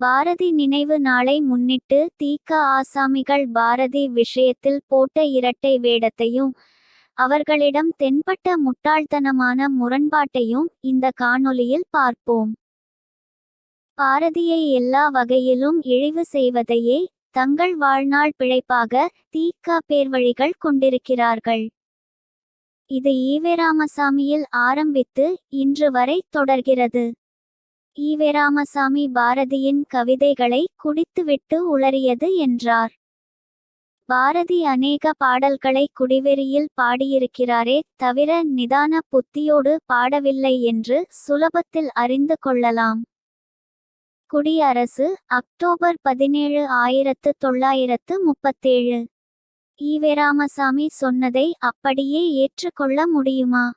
பாரதி நினைவு நாளை முன்னிட்டு தீக்க ஆசாமிகள் பாரதி விஷயத்தில் போட்ட இரட்டை வேடத்தையும் அவர்களிடம் தென்பட்ட முட்டாள்தனமான முரண்பாட்டையும் இந்த காணொளியில் பார்ப்போம். பாரதியை எல்லா வகையிலும் இழிவு செய்வதையே தங்கள் வாழ்நாள் பிழைப்பாக தீக்க பேர்வழிகள் கொண்டிருக்கிறார்கள். இது ஈவேராமசாமியில் ஆரம்பித்து இன்று வரை தொடர்கிறது. ஈவேராமசாமி பாரதியின் கவிதைகளை குடித்துவிட்டு உளறியது என்றார். பாரதி அநேக பாடல்களை குடிவெறியில் பாடியிருக்கிறாரே தவிர நிதான புத்தியோடு பாடவில்லை என்று சுலபத்தில் அறிந்து கொள்ளலாம். குடியரசு அக்டோபர் பதினேழு ஆயிரத்து தொள்ளாயிரத்து முப்பத்தேழு. ஈவேராமசாமி சொன்னதை அப்படியே ஏற்றுக்கொள்ள முடியுமா?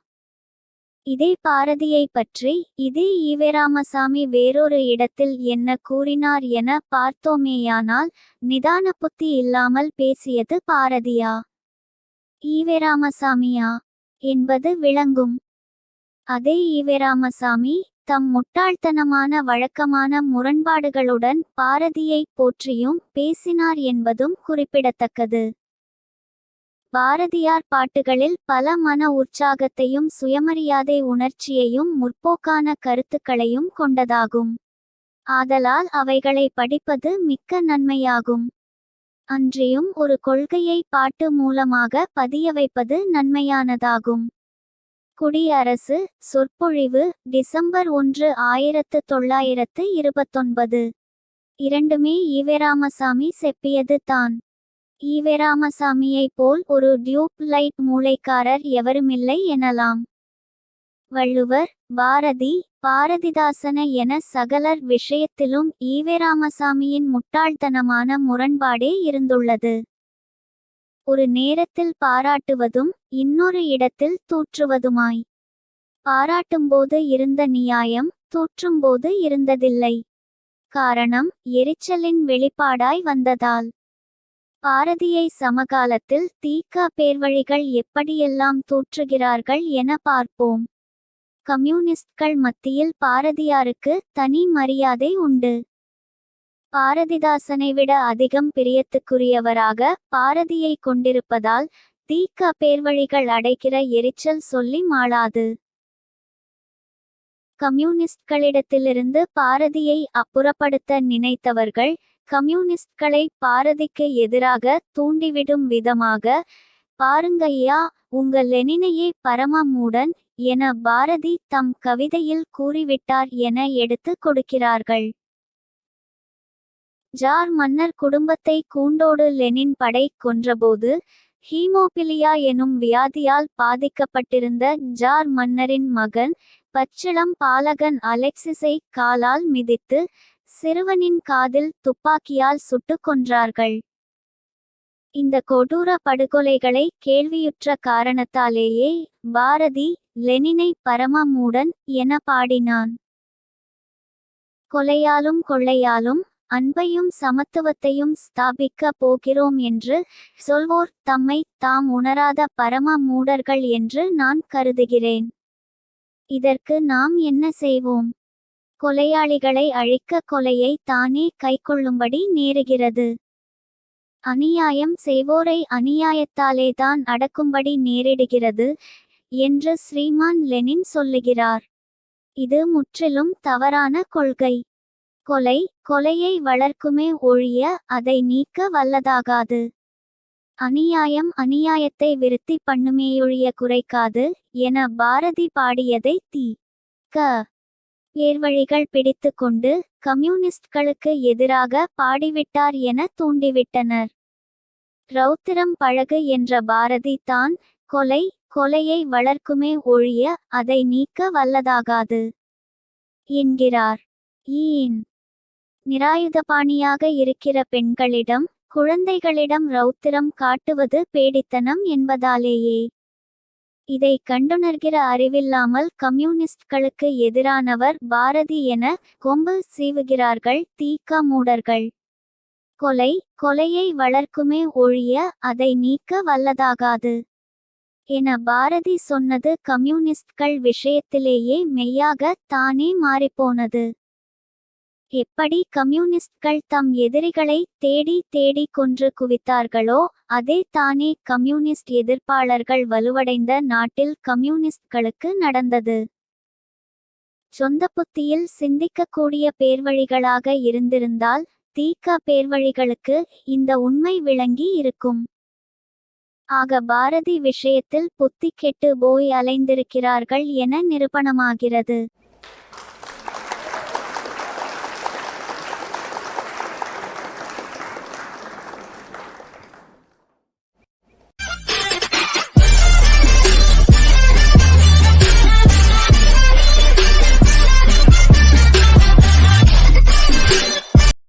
இதே பாரதியை பற்றி இதே ஈவேராமசாமி வேறொரு இடத்தில் என்ன கூறினார் என பார்த்தோமேயானால் நிதான புத்தி இல்லாமல் பேசியது பாரதியா? ஈவேராமசாமியா? என்பது விளங்கும். அதே ஈவேராமசாமி தம் முட்டாள்தனமான வழக்கமான முரண்பாடுகளுடன் பாரதியை போற்றியும் பேசினார் என்பதும் குறிப்பிடத்தக்கது. பாரதியார் பாட்டுகளில் பல மன உற்சாகத்தையும் சுயமரியாதை உணர்ச்சியையும் முற்போக்கான கருத்துக்களையும் கொண்டதாகும். ஆதலால் அவைகளை படிப்பது மிக்க நன்மையாகும். அன்றியும் ஒரு கொள்கையை பாட்டு மூலமாக பதிய வைப்பது நன்மையானதாகும். குடியரசு சொற்பொழிவு டிசம்பர் ஒன்று ஆயிரத்து தொள்ளாயிரத்து இருபத்தொன்பது. இரண்டுமே ஈவராமசாமி செப்பியது தான். ஈவேராமசாமியைப் போல் ஒரு டியூப் லைட் மூளைக்காரர் எவருமில்லை எனலாம். வள்ளுவர் பாரதி பாரதிதாசன என சகலர் விஷயத்திலும் ஈவேராமசாமியின் முட்டாள்தனமான முரண்பாடே இருந்துள்ளது. ஒரு நேரத்தில் பாராட்டுவதும் இன்னொரு இடத்தில் தூற்றுவதுமாய். பாராட்டும்போது இருந்த நியாயம் தூற்றும்போது இருந்ததில்லை. காரணம் எரிச்சலின் வெளிப்பாடாய் வந்ததால். பாரதியை சமகாலத்தில் தீக்க பேர்வழிகள் எப்படியெல்லாம் தூற்றுகிறார்கள் என பார்ப்போம். கம்யூனிஸ்ட்கள் மத்தியில் பாரதியாருக்கு தனி மரியாதை உண்டு. பாரதிதாசனை விட அதிகம் பிரியத்துக்குரியவராக பாரதியை கொண்டிருப்பதால் தீக்க பேர்வழிகள் அடைக்கிற எரிச்சல் சொல்லி மாளாது. கம்யூனிஸ்ட்களிடத்திலிருந்து பாரதியை அப்புறப்படுத்த நினைத்தவர்கள் கம்யூனிஸ்ட்களை பாரதிக்கு எதிராக தூண்டிவிடும் விதமாக பாருங்கய்யா உங்க லெனினையே பரமமூடன் என பாரதி தம் கவிதையில் கூறிவிட்டார் என எடுத்து கொடுக்கிறார்கள். ஜார் மன்னர் குடும்பத்தை கூண்டோடு லெனின் படை கொன்றபோது ஹீமோபிலியா எனும் வியாதியால் பாதிக்கப்பட்டிருந்த ஜார் மன்னரின் மகன் பச்சிளம் பாலகன் அலெக்சிஸை காலால் மிதித்து சிறுவனின் காதில் துப்பாக்கியால் சுட்டுக் கொன்றார்கள். இந்த கொடூர படுகொலைகளை கேள்வியுற்ற காரணத்தாலேயே பாரதி லெனினை பரமமூடன் என பாடினான். கொலையாலும் கொள்ளையாலும் அன்பையும் சமத்துவத்தையும் ஸ்தாபிக்க போகிறோம் என்று சொல்வோர் தம்மை தாம் உணராத பரம மூடர்கள் என்று நான் கருதுகிறேன். இதற்கு நாம் என்ன செய்வோம்? கொலையாளிகளை அழிக்க கொலையை தானே கைக்கொள்ளும்படி நேருகிறது. அநியாயம் செய்வோரை அநியாயத்தாலேதான் அடக்கும்படி நேரிடுகிறது என்று ஸ்ரீமான் லெனின் சொல்லுகிறார். இது முற்றிலும் தவறான கொள்கை. கொலை கொலையை வளர்க்குமே ஒழிய அதை நீக்க வல்லதாகாது. அநியாயம் அநியாயத்தை விருத்தி பண்ணுமேயொழிய குறைக்காது என பாரதி பாடியதை தி. க. ஏர்வழிகள் பிடித்து கொண்டு கம்யூனிஸ்ட்களுக்கு எதிராக பாடிவிட்டார் என தூண்டிவிட்டனர். ரௌத்திரம் பழகு என்ற பாரதி தான் கொலை கொலையை வளர்க்குமே ஒழிய அதை நீக்க வல்லதாகாது. என்கிறார். ஈன் நிராயுதபாணியாக இருக்கிற பெண்களிடம் குழந்தைகளிடம் ரௌத்திரம் காட்டுவது பேடித்தனம் என்பதாலேயே. இதை கண்டுணர்கிற அறிவில்லாமல் கம்யூனிஸ்ட்களுக்கு எதிரானவர் பாரதி என கொம்பு சீவுகிறார்கள் தீக்க மூடர்கள். கொலை கொலையை வளர்க்குமே ஒழிய அதை நீக்க வல்லதாகாது. என பாரதி சொன்னது கம்யூனிஸ்ட்கள் விஷயத்திலேயே மெய்யாக தானே மாறிப்போனது. எப்படி கம்யூனிஸ்ட்கள் தம் எதிரிகளை தேடி தேடி கொன்று குவித்தார்களோ அதே தானே கம்யூனிஸ்ட் எதிர்ப்பாளர்கள் வலுவடைந்த நாட்டில் கம்யூனிஸ்ட்களுக்கு நடந்தது. சொந்த புத்தியில் சிந்திக்கக்கூடிய பேர்வழிகளாக இருந்திருந்தால் தீக்க பேர்வழிகளுக்கு இந்த உண்மை விளங்கி இருக்கும். ஆக பாரதி விஷயத்தில் புத்தி கெட்டு போய் அலைந்திருக்கிறார்கள் என நிரூபணமாகிறது.